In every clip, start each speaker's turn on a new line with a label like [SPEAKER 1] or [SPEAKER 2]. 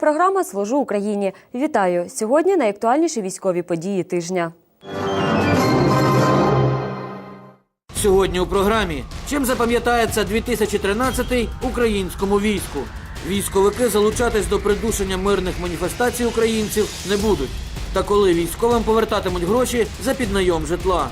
[SPEAKER 1] Програма Служу Україні. Вітаю сьогодні. Найактуальніші військові події тижня.
[SPEAKER 2] Сьогодні у програмі чим запам'ятається 2013 українському війську. Військовики залучатись до придушення мирних маніфестацій українців не будуть. Та коли військовим повертатимуть гроші за піднайом житла.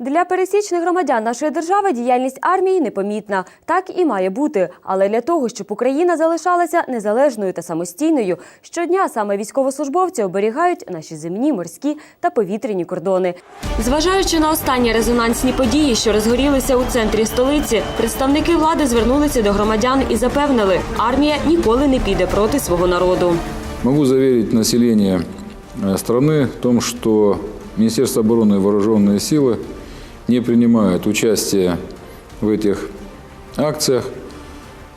[SPEAKER 1] Для пересічних громадян нашої держави діяльність армії непомітна. Так і має бути. Але для того, щоб Україна залишалася незалежною та самостійною, щодня саме військовослужбовці оберігають наші земні, морські та повітряні кордони. Зважаючи на останні резонансні події, що розгорілися у центрі столиці, представники влади звернулися до громадян і запевнили, армія ніколи не піде проти свого народу.
[SPEAKER 3] Могу заверить население э, страны в том, что Министерство обороны и вооруженные силы не принимают участие в этих акциях,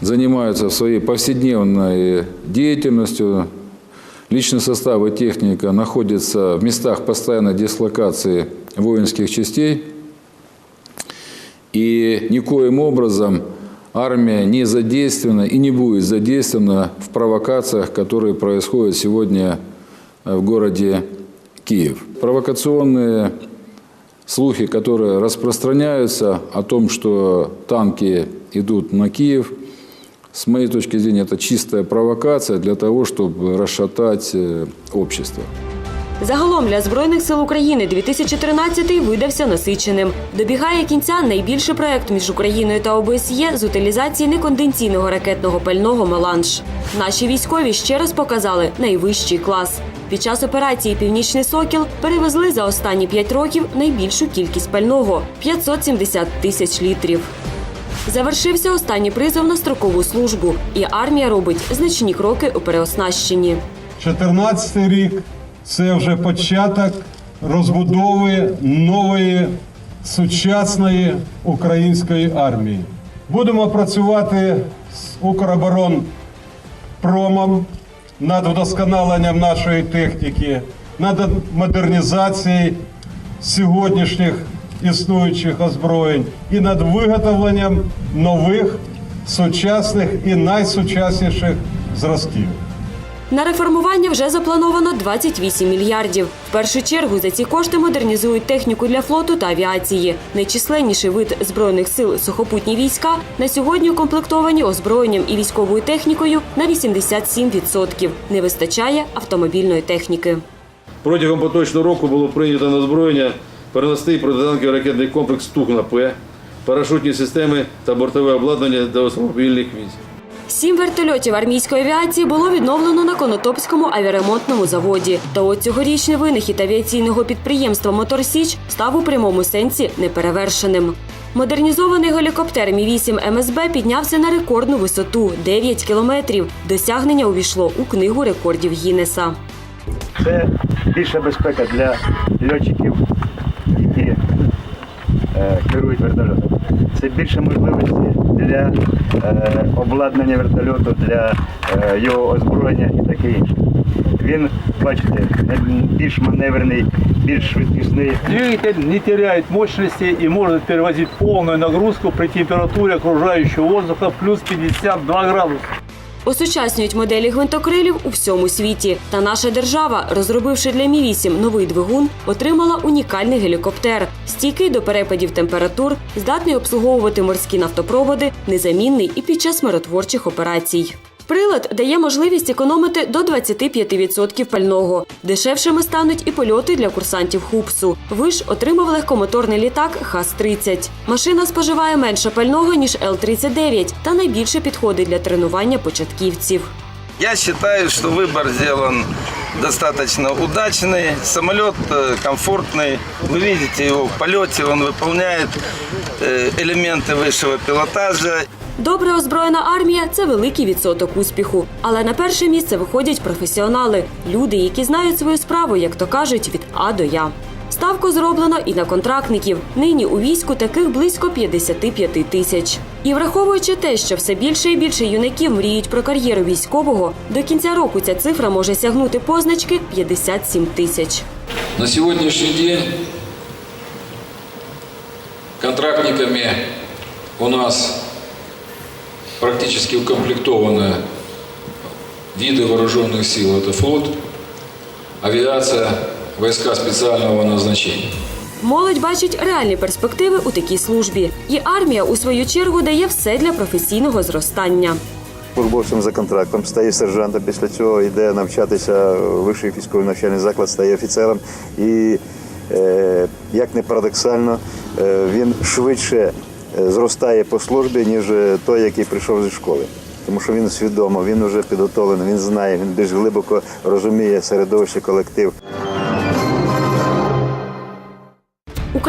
[SPEAKER 3] занимаются своей повседневной деятельностью. Личный состав и техника находятся в местах постоянной дислокации воинских частей. И никоим образом армия не задействована и не будет задействована в провокациях, которые происходят сегодня в городе Киев. Провокационные слухи, которые распространяются о том, что танки идут на Киев, с моей точки зрения, это чистая провокация для того, чтобы расшатать э, общество.
[SPEAKER 1] Загалом для збройних сил України 2013 видався насиченим. Добігає кінця найбільший проект між Україною та ОБСЄ з утилізації неконденційного ракетного пального Меланж. Наші військові ще раз показали найвищий клас. Під час операції Північний Сокіл перевезли за останні 5 років найбільшу кількість пального 570 тисяч літрів. Завершився останній призов на строкову службу, і армія робить значні кроки у переоснащенні.
[SPEAKER 4] 14 рік це вже початок розбудови нової сучасної української армії. Будемо працювати з Укроборонпромом над вдосконаленням нашої техніки, над модернізацією сьогоднішніх існуючих озброєнь і над виготовленням нових сучасних і найсучасніших зразків.
[SPEAKER 1] На реформування вже заплановано 28 мільярдів. В першу чергу за ці кошти модернізують техніку для флоту та авіації. Найчисленніший вид збройних сил сухопутні війська на сьогодні укомплектовані озброєнням і військовою технікою на 87%. Не вистачає автомобільної техніки.
[SPEAKER 5] Протягом поточного року було прийнято на озброєння переносний протитанковий ракетний комплекс Тугна-П, парашутні системи та бортове обладнання для автомобільних військ.
[SPEAKER 1] Сім вертольотів армійської авіації було відновлено на Конотопському авіаремонтному заводі. Та от цьогорічний винахід авіаційного підприємства Мотор Січ став у прямому сенсі неперевершеним. Модернізований гелікоптер Мі-8 МСБ піднявся на рекордну висоту 9 кілометрів. Досягнення увійшло у книгу рекордів Гіннеса.
[SPEAKER 6] Це більша безпека для льотчиків, які е, керують вертольотом. Це більше можливості для е, обладнання вертольоту, для е, його озброєння і таке інше. Він, бачите, більш маневрений, більш швидкісний.
[SPEAKER 7] Двигатель не теряет мощности и может перевозить полную нагрузку при температуре окружающего воздуха плюс 52 градуса.
[SPEAKER 1] Осучаснюють моделі гвинтокрилів у всьому світі. Та наша держава, розробивши для Мі-8 новий двигун, отримала унікальний гелікоптер, стійкий до перепадів температур, здатний обслуговувати морські нафтопроводи, незамінний і під час миротворчих операцій. Прилад дає можливість економити до 25% пального. Дешевшими стануть і польоти для курсантів ХУПСу. Виш отримав легкомоторний літак ХАС-30. Машина споживає менше пального, ніж Л-39 та найбільше підходить для тренування початківців.
[SPEAKER 8] Я считаю, что выбор сделан достаточно удачный. Самолет э, комфортный. Вы видите его в полете, он выполняет э, элементы высшего пилотажа.
[SPEAKER 1] Добре озброєна армія це великий відсоток успіху. Але на перше місце виходять професіонали, люди, які знають свою справу, як то кажуть, від А до Я. Ставку зроблено і на контрактників. Нині у війську таких близько 55 тисяч. І враховуючи те, що все більше і більше юнаків мріють про кар'єру військового, до кінця року ця цифра може сягнути позначки 57 тисяч.
[SPEAKER 9] На сегодняшний день контрактниками у нас практически укомплектованы виды вооруженных сил. Это флот, авиация, войска специального назначения.
[SPEAKER 1] Молодь бачить реальні перспективи у такій службі, і армія у свою чергу дає все для професійного зростання.
[SPEAKER 10] службовцем за контрактом, стає сержантом. Після цього йде навчатися в вищий військовий навчальний заклад, стає офіцером. І е, як не парадоксально, е, він швидше е, зростає по службі, ніж е, той, який прийшов зі школи. Тому що він свідомо, він вже підготовлений, він знає, він більш глибоко розуміє середовище колектив.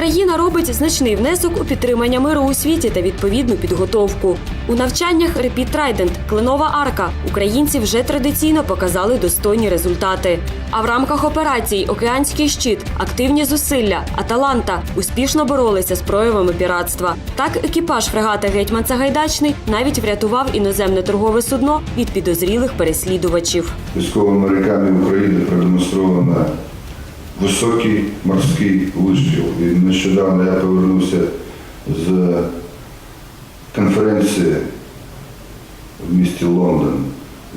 [SPEAKER 1] Україна робить значний внесок у підтримання миру у світі та відповідну підготовку. У навчаннях Repeat Trident, Кленова Арка українці вже традиційно показали достойні результати. А в рамках операцій Океанський щит, активні зусилля, Аталанта успішно боролися з проявами піратства. Так, екіпаж фрегата Гетьман Сагайдачний навіть врятував іноземне торгове судно від підозрілих переслідувачів.
[SPEAKER 11] військовими моряками України продемонстровано високий морський вишкіл. І нещодавно я повернувся з конференції в місті Лондон,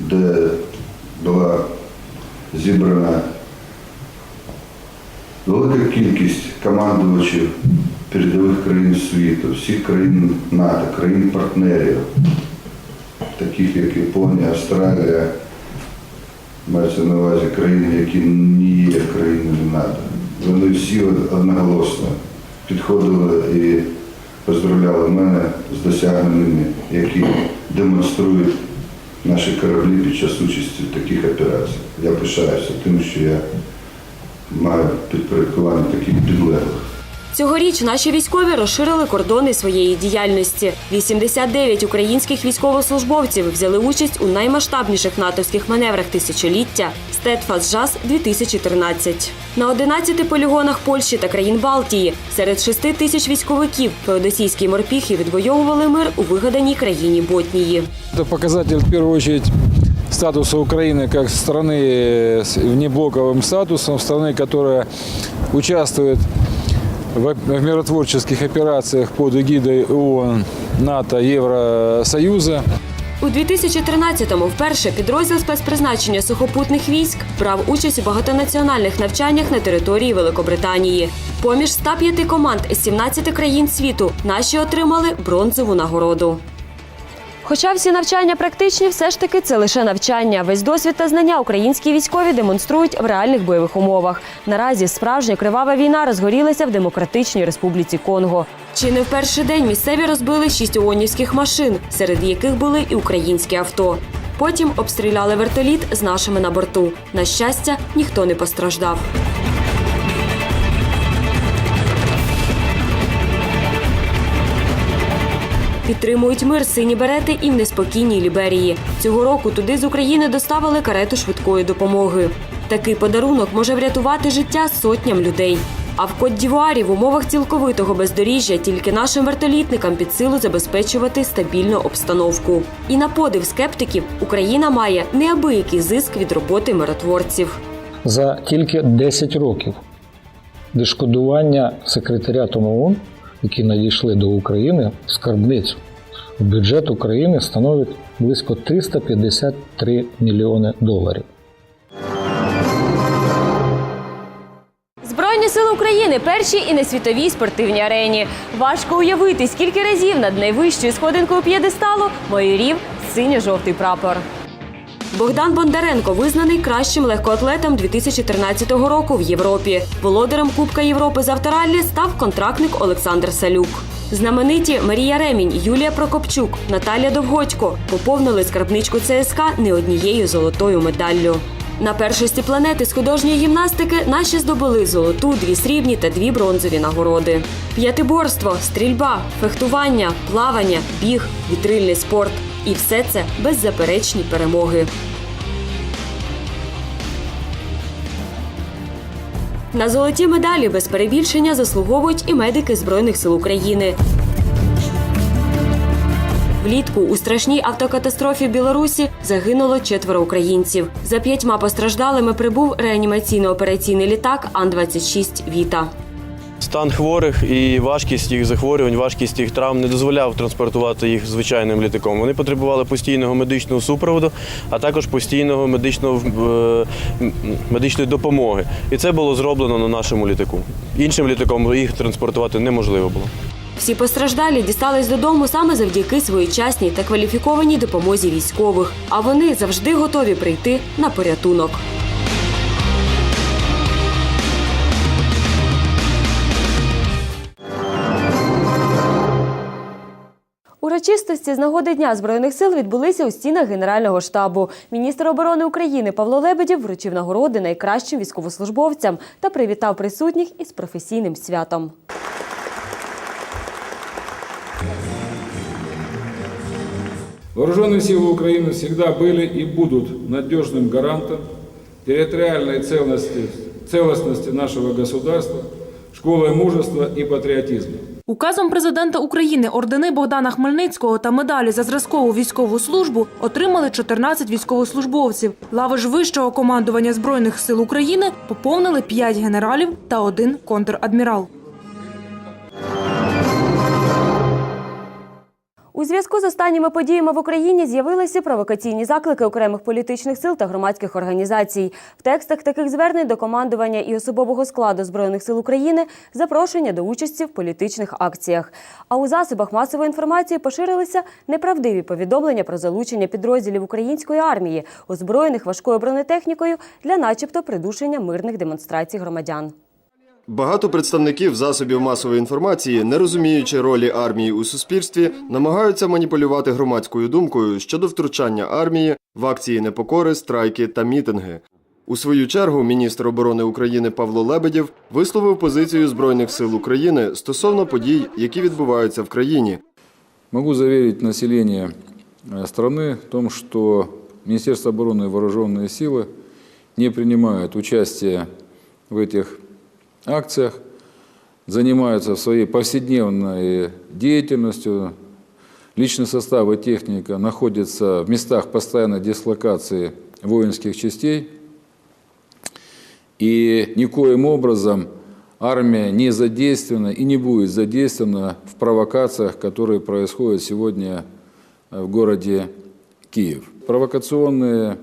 [SPEAKER 11] де була зібрана велика кількість командувачів передових країн світу, всіх країн НАТО, країн-партнерів, таких як Японія, Австралія, мається на увазі країни, які не є країнами НАТО. Вони всі одноголосно підходили і поздравляли мене з досягненнями, які демонструють наші кораблі під час участі в таких операціях. Я пишаюся тим, що я маю підпорядкування таких підлеглих.
[SPEAKER 1] Цьогоріч наші військові розширили кордони своєї діяльності. 89 українських військовослужбовців взяли участь у наймасштабніших натовських маневрах тисячоліття Стетфас Жас 2013 на 11 полігонах Польщі та країн Балтії. Серед 6 тисяч військовиків феодосійські морпіхи відвоювали мир у вигаданій країні Ботнії.
[SPEAKER 3] Это показатель, в первую очередь, статуса Украины как страны с внеблоковым статусом, страны, которая участвует в в миротворческих операциях под эгидой ООН, НАТО, Евросоюза.
[SPEAKER 1] У 2013-му вперше підрозділ спецпризначення сухопутних військ брав участь у багатонаціональних навчаннях на території Великобританії. Поміж 105 команд з 17 країн світу наші отримали бронзову нагороду. Хоча всі навчання практичні, все ж таки це лише навчання. Весь досвід та знання українські військові демонструють в реальних бойових умовах. Наразі справжня кривава війна розгорілася в Демократичній Республіці Конго. Чи не в перший день місцеві розбили шість ООНівських машин, серед яких були і українські авто. Потім обстріляли вертоліт з нашими на борту. На щастя, ніхто не постраждав. Підтримують мир сині берети і в неспокійній Ліберії. Цього року туди з України доставили карету швидкої допомоги. Такий подарунок може врятувати життя сотням людей. А в Кот-Дівуарі в умовах цілковитого бездоріжжя тільки нашим вертолітникам під силу забезпечувати стабільну обстановку. І на подив скептиків Україна має неабиякий зиск від роботи миротворців.
[SPEAKER 12] за тільки 10 років відшкодування секретаріатом ООН, які надійшли до України, скарбницю. Бюджет України становить близько 353 мільйони доларів.
[SPEAKER 1] Збройні сили України перші і на світовій спортивній арені. Важко уявити, скільки разів над найвищою сходинкою п'єдесталу майорів синьо-жовтий прапор. Богдан Бондаренко визнаний кращим легкоатлетом 2013 року в Європі. Володарем Кубка Європи з автораллі став контрактник Олександр Салюк. Знамениті Марія Ремінь, Юлія Прокопчук, Наталя Довгодько поповнили скарбничку ЦСКА не однією золотою медаллю. На першості планети з художньої гімнастики наші здобули золоту, дві срібні та дві бронзові нагороди. П'ятиборство, стрільба, фехтування, плавання, біг, вітрильний спорт. І все це беззаперечні перемоги. На золоті медалі без перебільшення заслуговують і медики Збройних сил України. Влітку у страшній автокатастрофі в Білорусі загинуло четверо українців. За п'ятьма постраждалими прибув реанімаційно-операційний літак Ан-26 Віта.
[SPEAKER 13] Стан хворих і важкість їх захворювань, важкість їх травм не дозволяв транспортувати їх звичайним літаком. Вони потребували постійного медичного супроводу, а також постійного медичного е, медичної допомоги. І це було зроблено на нашому літаку. Іншим літаком їх транспортувати неможливо було.
[SPEAKER 1] Всі постраждалі дістались додому саме завдяки своєчасній та кваліфікованій допомозі військових. А вони завжди готові прийти на порятунок. Урочистості з нагоди Дня Збройних сил відбулися у стінах Генерального штабу. Міністр оборони України Павло Лебедєв вручив нагороди найкращим військовослужбовцям та привітав присутніх із професійним святом.
[SPEAKER 3] Вооруженные силы Украины всегда были и будут надежным гарантом территориальной целостности, целостности нашего государства, школой мужества и патриотизма.
[SPEAKER 14] Указом президента України ордени Богдана Хмельницького та медалі за зразкову військову службу отримали 14 військовослужбовців. Лави ж вищого командування збройних сил України поповнили 5 генералів та один контр-адмірал.
[SPEAKER 1] У зв'язку з останніми подіями в Україні з'явилися провокаційні заклики окремих політичних сил та громадських організацій. В текстах таких звернень до командування і особового складу збройних сил України запрошення до участі в політичних акціях. А у засобах масової інформації поширилися неправдиві повідомлення про залучення підрозділів української армії, озброєних важкою бронетехнікою для, начебто, придушення мирних демонстрацій громадян.
[SPEAKER 15] Багато представників засобів масової інформації, не розуміючи ролі армії у суспільстві, намагаються маніпулювати громадською думкою щодо втручання армії в акції непокори, страйки та мітинги. У свою чергу міністр оборони України Павло Лебедєв висловив позицію Збройних сил України стосовно подій, які відбуваються в країні.
[SPEAKER 3] Могу заверить население э, страны в том, что Министерство обороны и вооруженные силы не принимают участие в этих акциях, занимаются своей повседневной деятельностью. Личный состав и техника находятся в местах постоянной дислокации воинских частей. И никоим образом армия не задействована и не будет задействована в провокациях, которые происходят сегодня э, в городе Киев. Провокационные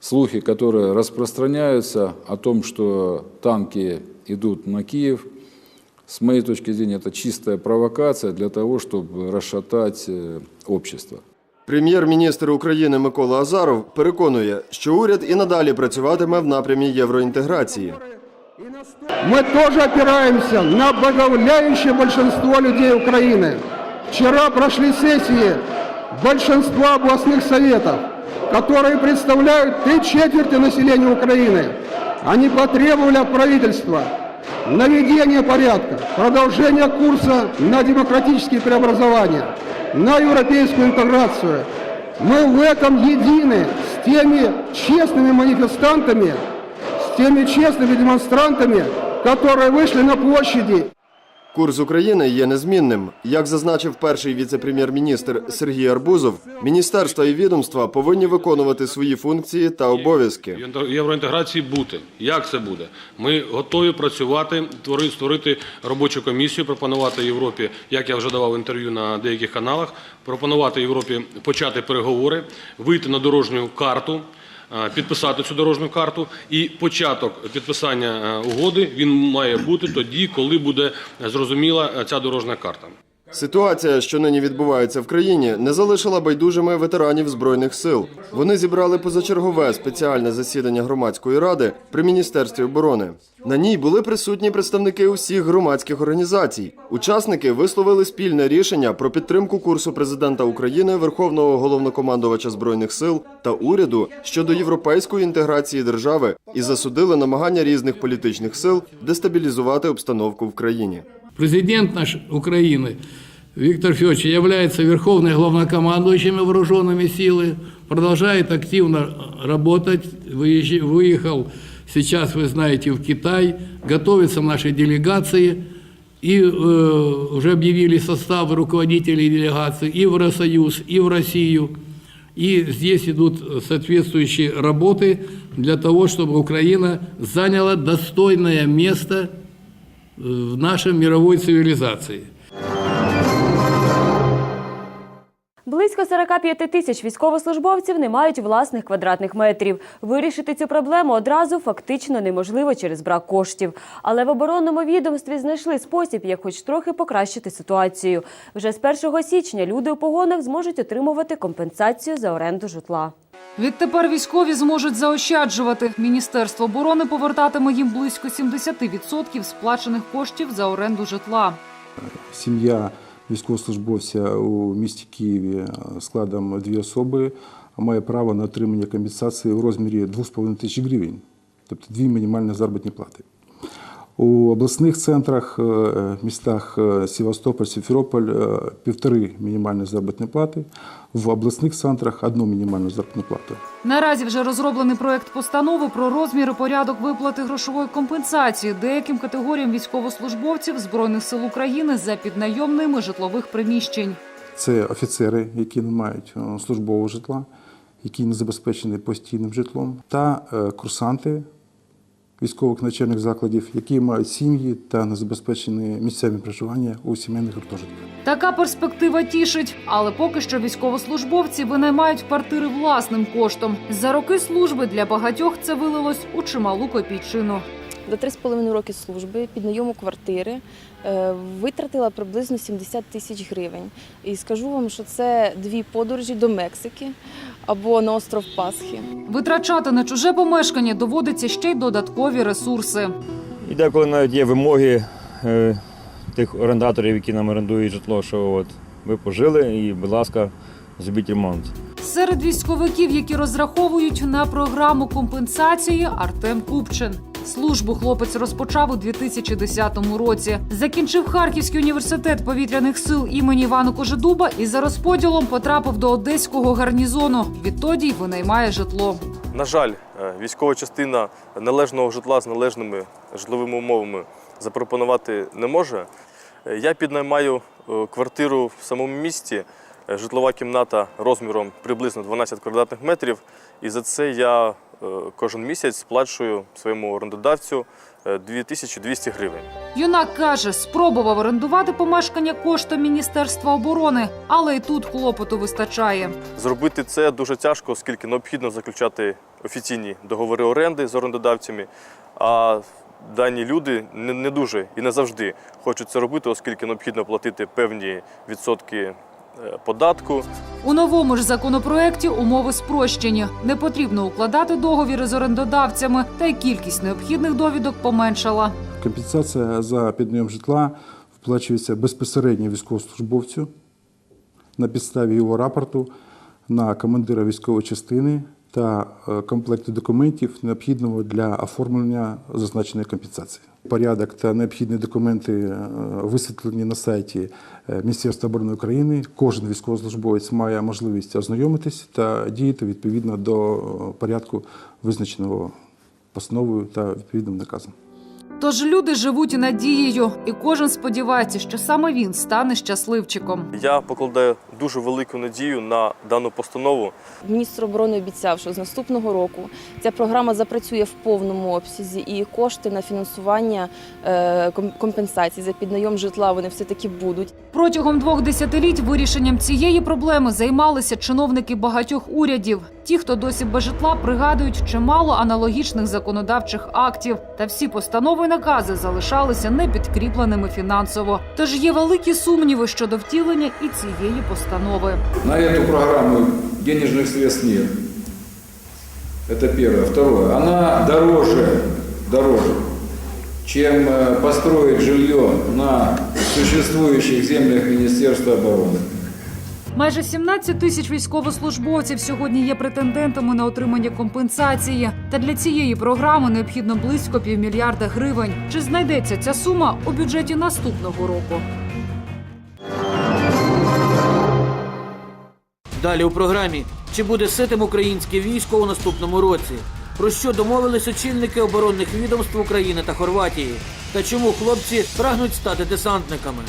[SPEAKER 3] слухи, которые распространяются о том, что танки идут на Киев, с моей точки зрения, это чистая провокация для того, чтобы расшатать э, общество.
[SPEAKER 15] Прем'єр-міністр України Микола Азаров переконує, що уряд і надалі працюватиме в напрямі євроінтеграції.
[SPEAKER 16] Мы тоже опираемся на подавляющее большинство людей Украины. Вчера прошли сессии большинства областных советов, которые представляют три четверти населения Украины. Они потребовали от правительства наведения порядка, продолжения курса на демократические преобразования, на европейскую интеграцию. Мы в этом едины с теми честными манифестантами, с теми честными демонстрантами, которые вышли на площади
[SPEAKER 15] Курс України є незмінним. Як зазначив перший віце-прем'єр-міністр Сергій Арбузов, міністерства і відомства повинні виконувати свої функції та обов'язки.
[SPEAKER 17] євроінтеграції бути. Як це буде? Ми готові працювати, твори- створити робочу комісію, пропонувати Європі, як я вже давав інтерв'ю на деяких каналах, пропонувати Європі почати переговори, вийти на дорожню карту. Е, Підписати цю дорожню карту і початок підписання е, угоди він має бути тоді, коли буде зрозуміла е, ця дорожня карта.
[SPEAKER 15] Ситуація, що нині відбувається в країні, не залишила байдужими ветеранів збройних сил. Вони зібрали позачергове спеціальне засідання громадської ради при міністерстві оборони. На ній були присутні представники усіх громадських організацій. Учасники висловили спільне рішення про підтримку курсу президента України, Верховного головнокомандувача збройних сил та уряду щодо європейської інтеграції держави і засудили намагання різних політичних сил дестабілізувати обстановку в країні.
[SPEAKER 18] Президент наш Украины Виктор Федорович является верховным главнокомандующим вооруженными силами, продолжает активно работать, выехал сейчас, вы знаете, в Китай, готовятся наши делегации, и э, уже объявили составы руководителей делегаций и в Евросоюз, и в Россию. И здесь идут соответствующие работы для того, чтобы Украина заняла достойное место в нашей мировой цивилизации.
[SPEAKER 1] Близько 45 тисяч військовослужбовців не мають власних квадратних метрів. Вирішити цю проблему одразу фактично неможливо через брак коштів. Але в оборонному відомстві знайшли спосіб, як хоч трохи покращити ситуацію. Вже з 1 січня люди у погонах зможуть отримувати компенсацію за оренду житла.
[SPEAKER 19] Відтепер військові зможуть заощаджувати. Міністерство оборони повертатиме їм близько 70% сплачених коштів за оренду житла.
[SPEAKER 20] Сім'я військовослужбовця у місті Києві складом дві особи має право на отримання компенсації у розмірі 2,5 тисяч гривень, тобто дві мінімальні заробітні плати. У обласних центрах, е, містах е, Севастополь, Сімферополь е, півтори мінімальні заробітні плати, в обласних центрах одну мінімальну заробітну плату.
[SPEAKER 19] Наразі вже розроблений проект постанови про розмір і порядок виплати грошової компенсації деяким категоріям військовослужбовців Збройних сил України за піднайомними житлових приміщень.
[SPEAKER 20] Це офіцери, які не мають службового житла, які не забезпечені постійним житлом, та курсанти військових навчальних закладів, які мають сім'ї та не забезпечені місцями проживання у сімейних гуртожитках.
[SPEAKER 19] Така перспектива тішить, але поки що військовослужбовці винаймають квартири власним коштом. За роки служби для багатьох це вилилось у чималу копійчину.
[SPEAKER 21] За три з половиною роки служби під найому квартири е, витратила приблизно 70 тисяч гривень. І скажу вам, що це дві подорожі до Мексики або на остров Пасхи.
[SPEAKER 19] Витрачати на чуже помешкання доводиться ще й додаткові ресурси.
[SPEAKER 22] І деколи навіть є вимоги е, тих орендаторів, які нам орендують житло, що от ви пожили і, будь ласка, зробіть ремонт.
[SPEAKER 19] Серед військовиків, які розраховують на програму компенсації, Артем Купчин. Службу хлопець розпочав у 2010 році. Закінчив Харківський університет повітряних сил імені Івана Кожедуба і за розподілом потрапив до одеського гарнізону. Відтоді й винаймає житло.
[SPEAKER 13] На жаль, е, військова частина належного житла з належними житловими умовами запропонувати не може. Е, Я піднаймаю е, квартиру в самому місті, житлова кімната розміром приблизно 12 квадратних метрів. І за це я кожен місяць сплачую своєму орендодавцю е, 2200 гривень.
[SPEAKER 19] Юнак каже, спробував орендувати помешкання коштом Міністерства оборони, але й тут клопоту вистачає.
[SPEAKER 13] Зробити це дуже тяжко, оскільки необхідно заключати офіційні договори оренди з орендодавцями. А дані люди не, дуже і не завжди хочуть це робити, оскільки необхідно платити певні відсотки е, податку.
[SPEAKER 19] У новому ж законопроекті умови спрощені. Не потрібно укладати договіри з орендодавцями, та й кількість необхідних довідок поменшала.
[SPEAKER 20] Компенсація за піднайом житла вплачується безпосередньо військовослужбовцю на підставі його рапорту на командира військової частини та е, комплекту документів, необхідного для оформлення зазначеної компенсації. Порядок та необхідні документи е, висвітлені на сайті е, Міністерства оборони України. Кожен військовослужбовець має можливість ознайомитись та діяти відповідно до е, порядку, визначеного постановою та відповідним наказом.
[SPEAKER 19] Тож люди живуть надією, і кожен сподівається, що саме він стане щасливчиком.
[SPEAKER 13] Я покладаю дуже велику надію на дану постанову.
[SPEAKER 21] Міністр оборони обіцяв, що з наступного року ця програма запрацює в повному обсязі, і кошти на фінансування е, компенсацій за піднайом житла вони все таки будуть.
[SPEAKER 19] Протягом двох десятиліть вирішенням цієї проблеми займалися чиновники багатьох урядів. Ті, хто досі без житла, пригадують чимало аналогічних законодавчих актів, та всі постанови й накази залишалися непідкріпленими фінансово. Тож є великі сумніви щодо втілення і цієї постанови
[SPEAKER 3] На эту программу денежных средств нет. Это первое. Второе. Она дороже, дороже, чем э, построить жилье на существующих землях Министерства обороны.
[SPEAKER 19] Майже 17 тисяч військовослужбовців сьогодні є претендентами на отримання компенсації. Та для цієї програми необхідно близько півмільярда гривень. Чи знайдеться ця сума у бюджеті наступного року?
[SPEAKER 2] Далі у програмі чи буде ситим українське військо у наступному році? Про що домовились очільники оборонних відомств України та Хорватії? Та чому хлопці прагнуть стати десантниками?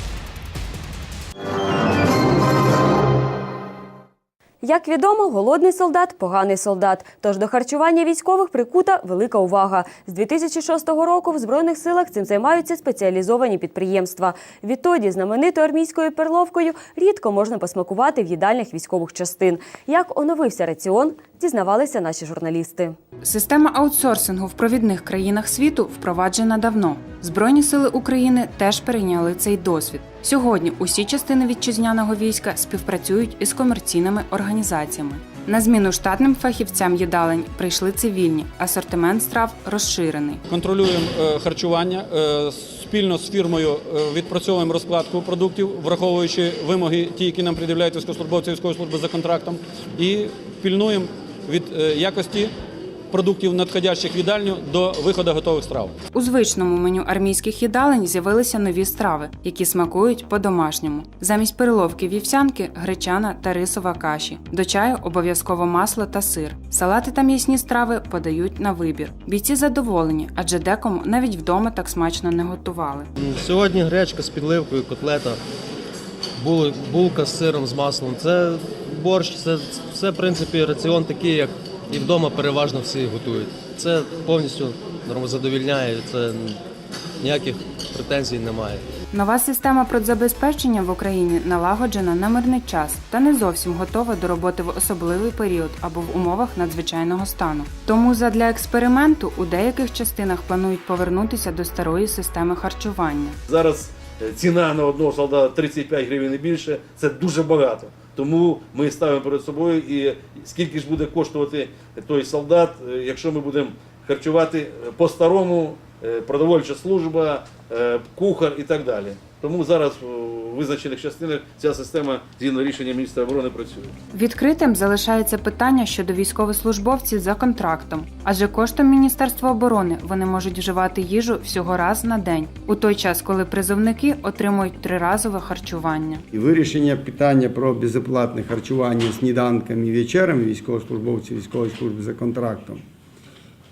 [SPEAKER 1] Як відомо, голодний солдат поганий солдат. Тож до харчування військових прикута велика увага. З 2006 року в збройних силах цим займаються спеціалізовані підприємства. Відтоді знаменитою армійською перловкою рідко можна посмакувати в їдальнях військових частин. Як оновився раціон, дізнавалися наші журналісти.
[SPEAKER 23] Система аутсорсингу в провідних країнах світу впроваджена давно. Збройні сили України теж перейняли цей досвід. Сьогодні усі частини вітчизняного війська співпрацюють із комерційними організаціями. На зміну штатним фахівцям їдалень прийшли цивільні. Асортимент страв розширений.
[SPEAKER 24] Контролюємо е, харчування е, спільно з фірмою е, відпрацьовуємо розкладку продуктів, враховуючи вимоги, ті, які нам пред'являють військовослужбовці військової служби за контрактом, і пільнуємо від якості продуктів, надходящих в їдальню до виходу готових страв.
[SPEAKER 23] У звичному меню армійських їдалень з'явилися нові страви, які смакують по-домашньому. Замість переловки вівсянки гречана та рисова каші. До чаю обов'язково масло та сир. Салати та м'ясні страви подають на вибір. Бійці задоволені, адже декому навіть вдома так смачно не готували.
[SPEAKER 25] Сьогодні гречка з підливкою, котлета, бул- булка з сиром, з маслом. Це борщ, це все, в принципі, раціон такий, як і вдома переважно всі готують. Це повністю задовільняє, це ніяких претензій немає.
[SPEAKER 23] Нова система продзабезпечення в Україні налагоджена на мирний час та не зовсім готова до роботи в особливий період або в умовах надзвичайного стану. Тому задля експерименту у деяких частинах планують повернутися до старої системи харчування.
[SPEAKER 7] Зараз е, ціна на одного солдата 35 гривень і більше це дуже багато. Тому ми ставимо перед собою і скільки ж буде коштувати той солдат, е, якщо ми будемо харчувати е, по-старому, е, продовольча служба, кухар і так далі. Тому зараз у визначених частинах ця система згідно рішення міністра оборони працює.
[SPEAKER 23] Відкритим залишається питання щодо військовослужбовців за контрактом, адже коштом Міністерства оборони вони можуть вживати їжу всього раз на день, у той час, коли призовники отримують триразове харчування.
[SPEAKER 26] І вирішення питання про безоплатне харчування сніданками і вечерами військовослужбовців військової служби за контрактом,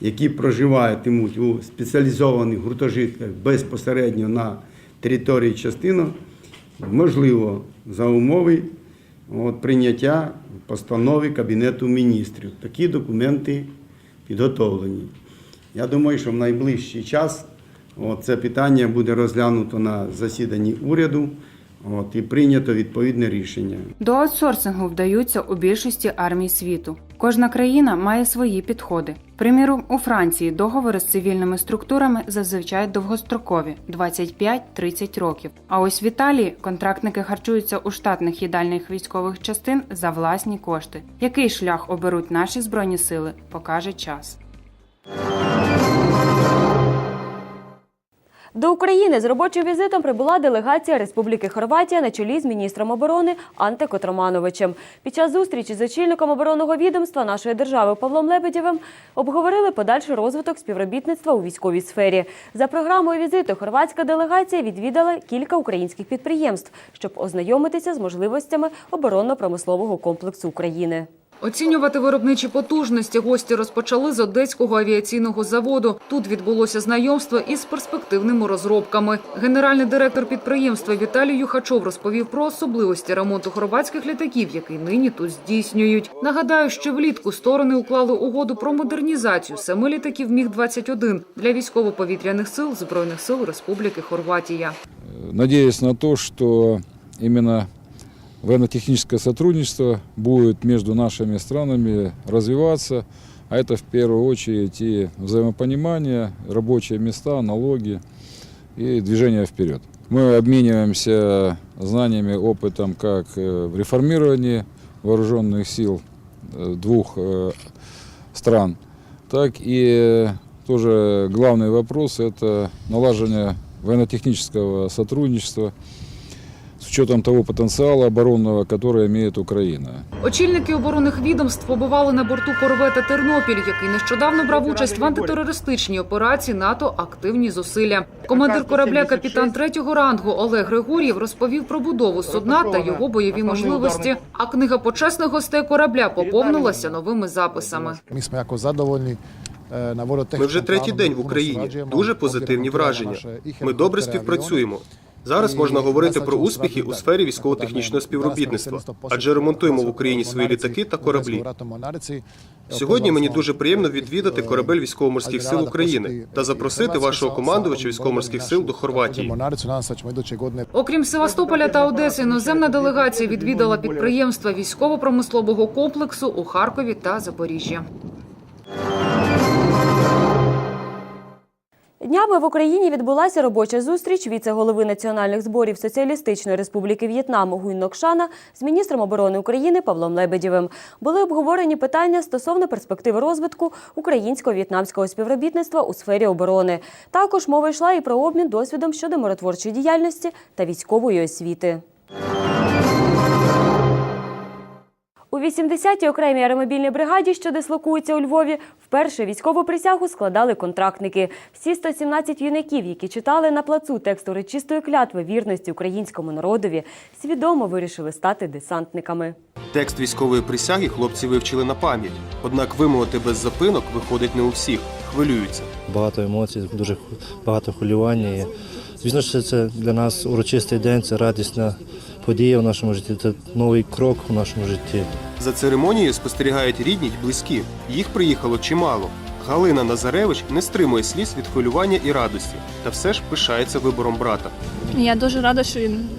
[SPEAKER 26] які проживатимуть у спеціалізованих гуртожитках безпосередньо на території частини, можливо за умови от, прийняття постанови Кабінету міністрів. Такі документи підготовлені. Я думаю, що в найближчий час от, це питання буде розглянуто на засіданні уряду от, і прийнято відповідне рішення.
[SPEAKER 23] До аутсорсингу вдаються у більшості армій світу. Кожна країна має свої підходи. Приміром, у Франції договори з цивільними структурами зазвичай довгострокові 25-30 років. А ось в Італії контрактники харчуються у штатних їдальних військових частин за власні кошти. Який шлях оберуть наші збройні сили, покаже час.
[SPEAKER 1] До України з робочим візитом прибула делегація Республіки Хорватія на чолі з міністром оборони Анте Котромановичем. Під час зустрічі з очільником оборонного відомства нашої держави Павлом Лебедєвим обговорили подальший розвиток співробітництва у військовій сфері. За програмою візиту хорватська делегація відвідала кілька українських підприємств, щоб ознайомитися з можливостями оборонно-промислового комплексу України.
[SPEAKER 19] Оцінювати виробничі потужності гості розпочали з Одеського авіаційного заводу. Тут відбулося знайомство із перспективними розробками. Генеральний директор підприємства Віталій Юхачов розповів про особливості ремонту хорватських літаків, який нині тут здійснюють. Нагадаю, що влітку сторони уклали угоду про модернізацію семи літаків Міг-21 для військово-повітряних сил Збройних сил Республіки Хорватія.
[SPEAKER 3] Надеюсь на то, что именно военно-техническое сотрудничество будет между нашими странами развиваться, а это в первую очередь и взаимопонимание, рабочие места, налоги и движение вперед. Мы обмениваемся знаниями, опытом как э, в реформировании вооруженных сил э, двух э, стран, так и тоже главный вопрос – это налаживание военно-технического сотрудничества с учетом того потенциала оборонного, который имеет Украина.
[SPEAKER 19] Очільники оборонних відомств побували на борту корвета Тернопіль, який нещодавно брав участь в антитерористичній операції НАТО Активні зусилля. Командир корабля, капітан третього рангу Олег Григор'єв розповів про будову судна та його бойові можливості. А книга почесних гостей корабля поповнилася новими записами.
[SPEAKER 27] Ми zadovoljni е, на
[SPEAKER 28] Ми вже третій день в Україні. Дуже позитивні враження. Ми добре співпрацюємо.
[SPEAKER 29] Зараз можна говорити про успіхи у сфері військово-технічного співробітництва, адже ремонтуємо в Україні свої літаки та кораблі. Сьогодні мені дуже приємно відвідати корабель військово-морських сил України та запросити вашого командувача військово-морських сил до Хорватії.
[SPEAKER 19] Окрім Севастополя та Одеси, іноземна делегація відвідала підприємства військово-промислового комплексу у Харкові та Запоріжжі.
[SPEAKER 1] Днями в Україні відбулася робоча зустріч віце-голови національних зборів Соціалістичної Республіки В'єтнам Гуй Нокшана з міністром оборони України Павлом Лебедєвим. Були обговорені питання стосовно перспективи розвитку українсько-в'єтнамського співробітництва у сфері оборони. Також мова йшла і про обмін досвідом щодо миротворчої діяльності та військової освіти. У 80-й окремій аеромобільній бригаді, що дислокується у Львові, вперше військову присягу складали контрактники. Всі 117 юнаків, які читали на плацу текст урочистої клятви вірності українському народові, свідомо вирішили стати десантниками.
[SPEAKER 29] Текст військової присяги хлопці вивчили на пам'ять, однак вимовити без запинок виходить не у всіх, хвилюються.
[SPEAKER 30] Багато емоцій, дуже багато хвилювання. І, звісно, що це для нас урочистий день, це радісна подія в нашому житті, це новий крок в нашому житті.
[SPEAKER 29] За церемонією спостерігають рідні й близькі. Їх приїхало чимало. Галина Назаревич не стримує сліз від хвилювання і радості, та все ж пишається вибором брата.
[SPEAKER 31] Я дуже рада, що він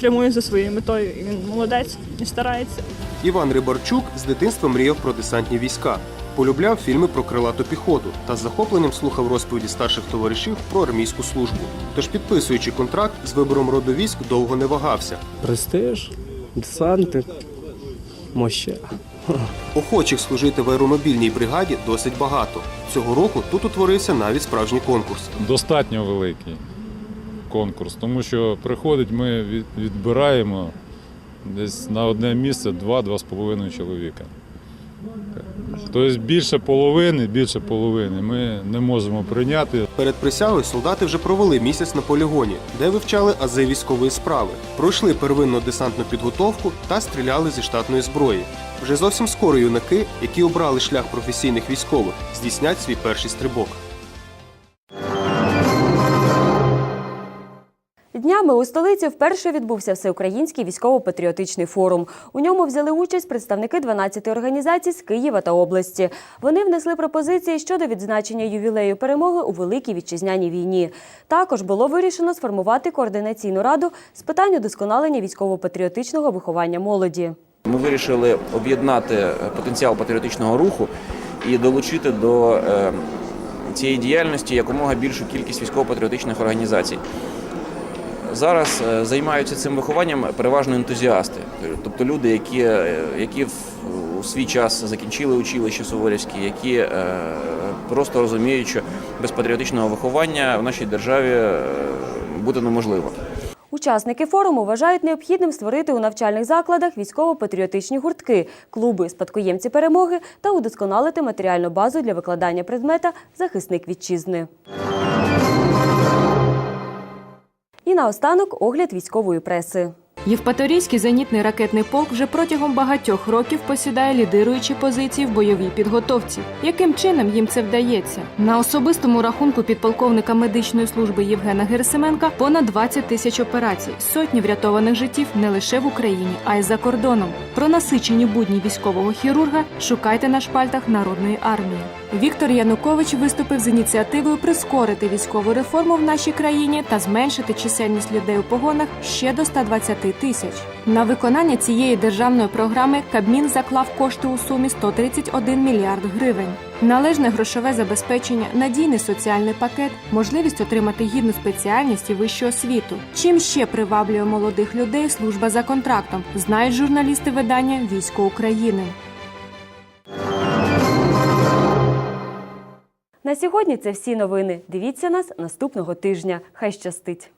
[SPEAKER 31] прямує за своєю метою. І він молодець і старається.
[SPEAKER 29] Іван Рибарчук з дитинства мріяв про десантні війська. Полюбляв фільми про крилату піхоту та з захопленням слухав розповіді старших товаришів про армійську службу. Тож, підписуючи контракт з вибором роду військ, довго не вагався.
[SPEAKER 32] Престиж, десантник, моща.
[SPEAKER 29] Охочих служити в аеромобільній бригаді досить багато. Цього року тут утворився навіть справжній конкурс.
[SPEAKER 33] Достатньо великий конкурс, тому що приходить, ми відбираємо десь на одне місце 2-2,5 чоловіка. Тобто більше половини, більше половини ми не можемо прийняти.
[SPEAKER 29] Перед присягою солдати вже провели місяць на полігоні, де вивчали ази військової справи, пройшли первинну десантну підготовку та стріляли зі штатної зброї. Вже зовсім скоро юнаки, які обрали шлях професійних військових, здійснять свій перший стрибок.
[SPEAKER 1] Днями у столиці вперше відбувся всеукраїнський військово-патріотичний форум. У ньому взяли участь представники 12 організацій з Києва та області. Вони внесли пропозиції щодо відзначення ювілею перемоги у Великій вітчизняній війні. Також було вирішено сформувати координаційну раду з питань удосконалення військово-патріотичного виховання молоді.
[SPEAKER 28] Ми вирішили об'єднати потенціал патріотичного руху і долучити до е, цієї діяльності якомога більшу кількість військово-патріотичних організацій. Зараз е, займаються цим вихованням переважно ентузіасти, тобто люди, які, е, які у свій час закінчили училище Суворівське, які е, просто розуміють, що без патріотичного виховання в нашій державі е, бути неможливо.
[SPEAKER 1] Учасники форуму вважають необхідним створити у навчальних закладах військово-патріотичні гуртки, клуби спадкоємці перемоги та удосконалити матеріальну базу для викладання предмета захисник вітчизни. І наостанок огляд військової преси.
[SPEAKER 34] Євпаторійський зенітний ракетний полк вже протягом багатьох років посідає лідируючі позиції в бойовій підготовці. Яким чином їм це вдається? На особистому рахунку підполковника медичної служби Євгена Герасименка понад 20 тисяч операцій, сотні врятованих життів не лише в Україні, а й за кордоном. Про насичені будні військового хірурга шукайте на шпальтах народної армії. Віктор Янукович виступив з ініціативою прискорити військову реформу в нашій країні та зменшити чисельність людей у погонах ще до 120 тисяч. На виконання цієї державної програми Кабмін заклав кошти у сумі 131 мільярд гривень. Належне грошове забезпечення, надійний соціальний пакет, можливість отримати гідну спеціальність і вищу освіту. Чим ще приваблює молодих людей служба за контрактом, знають журналісти видання Військо України.
[SPEAKER 1] На сьогодні це всі новини. Дивіться нас наступного тижня. Хай щастить!